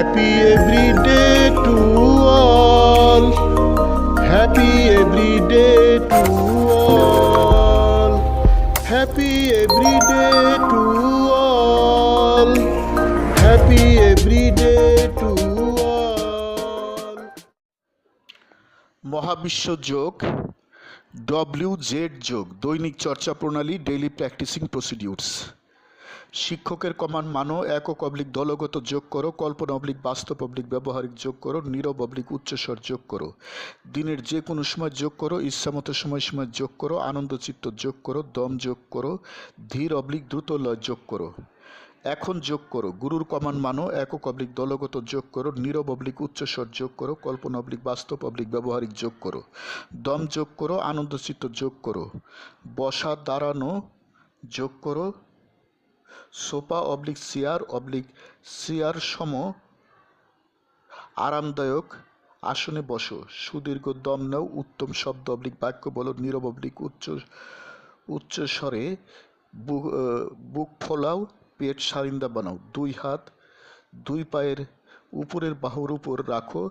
Happy every day to all. Happy every day to all. Happy every day to all. Happy every day to all. মহাবিশ্ব যোগ W Z যোগ দৈনিক চর্চা প্রণালী daily practising procedures শিক্ষকের কমান মানো একক অবলিক দলগত যোগ করো কল্পনা অবলিক বাস্তব অবলিক ব্যবহারিক যোগ করো নীরব অবলিক উচ্চস্বর যোগ করো দিনের যে কোনো সময় যোগ করো ইচ্ছামতো সময় সময় যোগ করো আনন্দচিত্ত যোগ করো দম যোগ করো ধীর অবলিক দ্রুত লয় যোগ করো এখন যোগ করো গুরুর কমান মানো একক অবলিক দলগত যোগ করো নীরব অবলিক উচ্চস্বর যোগ করো কল্পনা অবলিক বাস্তব অবলিক ব্যবহারিক যোগ করো দম যোগ করো আনন্দচিত্ত যোগ করো বসা দাঁড়ানো যোগ করো sofa oblique chair oblique chair সম আরামদায়ক আসনে বসো। সুদীর্ঘ দম নাও, উত্তম শব্দ অবলিক বাক্য বলো, নীরব অবলিক উচ্চ উচ্চ স্বরে বুক বুক ফোলাও, পেট সারিন্দা বানাও। দুই হাত, দুই পায়ের উপরের বাহুর উপর রাখো,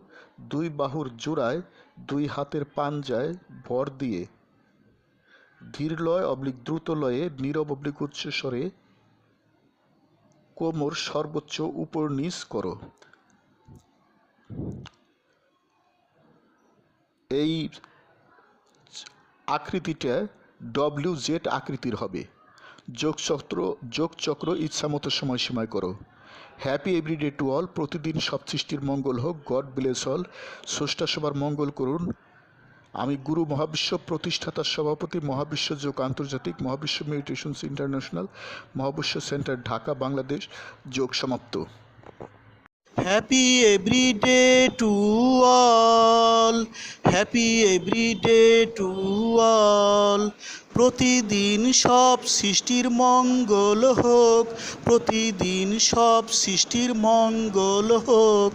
দুই বাহুর জোড়ায়, দুই হাতের পাঞ্জায় ভর দিয়ে। ধীর লয় অবলিক দ্রুত লয়ে নীরব অবলিক উচ্চ স্বরে কোমর সর্বোচ্চ উপর নিচ করো। এই আকৃতিটা ডব্লিউ জেড আকৃতির হবে। যোগচক্র যোগচক্র ইচ্ছামতো সময়সীমায় করো। হ্যাপি এভরিডে টু অল প্রতিদিন সব সৃষ্টির মঙ্গল হোক। গড ব্লেস অল স্রষ্টা সবার মঙ্গল করুন। আমি গুরু মহাবিশ্ব প্রতিষ্ঠাতার সভাপতি, মহাবিশ্ব যোগ আন্তর্জাতিক, মহাবিশ্ব মেডিটেশনস ইন্টারন্যাশনাল, মহাবিশ্ব সেন্টার ঢাকা, বাংলাদেশ। যোগ সমাপ্ত। Happy everyday to all happy everyday to all প্রতিদিন সব সৃষ্টির মঙ্গল হোক। প্রতিদিন সব সৃষ্টির মঙ্গল হোক।